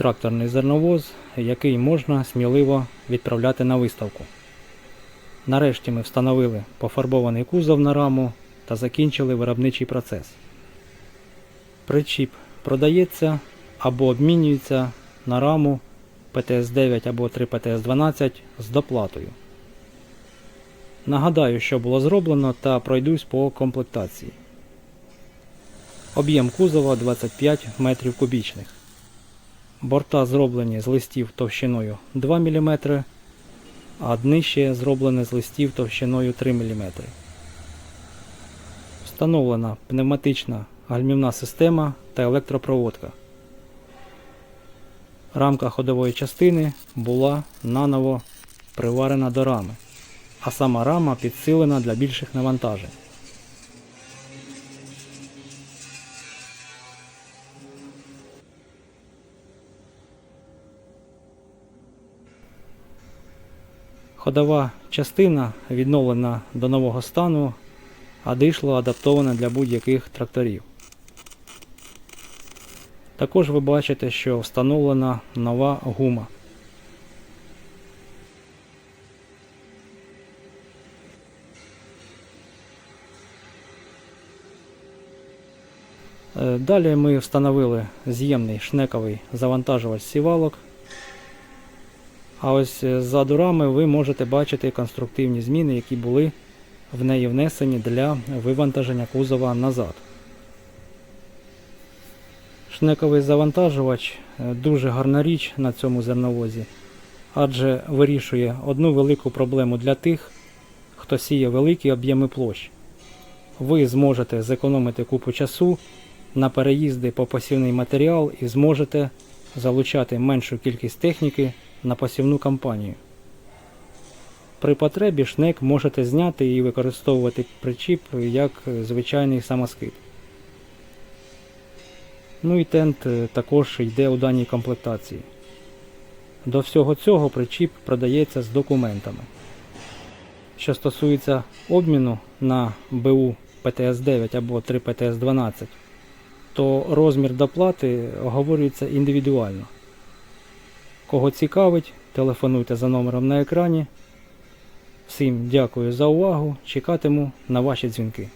тракторний зерновоз, який можна сміливо відправляти на виставку. Нарешті ми встановили пофарбований кузов на раму та закінчили виробничий процес. Причіп продається або обмінюється на раму ПТС-9 або 3 ПТС-12 з доплатою. Нагадаю, що було зроблено та пройдусь по комплектації. Об'єм кузова 25 метрів кубічних. Борта зроблені з листів товщиною 2 мм, а днище зроблене з листів товщиною 3 мм. Встановлена пневматична гальмівна система та електропроводка. Рамка ходової частини була наново приварена до рами, а сама рама підсилена для більших навантажень. Ходова частина відновлена до нового стану, а дишло адаптоване для будь-яких тракторів. Також ви бачите, що встановлена нова гума. Е, Далі ми встановили з'ємний шнековий завантажувач сівалок. А ось е, ззаду рами ви можете бачити конструктивні зміни, які були в неї внесені для вивантаження кузова назад. Шнековий завантажувач е, дуже гарна річ на цьому зерновозі, адже вирішує одну велику проблему для тих, хто сіє великі об'єми площ. Ви зможете зекономити купу часу на переїзди по посівний матеріал і зможете залучати меншу кількість техніки на посівну кампанію. При потребі шнек можете зняти і використовувати причіп як звичайний самоскид. Ну і тент е, також йде у даній комплектації. До всього цього причіп продається з документами. Що стосується обміну на БУ ПТС-9 або 3 ПТС-12, то розмір доплати оговорюється індивідуально. Кого цікавить, телефонуйте за номером на екрані. Всім дякую за увагу. Чекатиму на ваші дзвінки.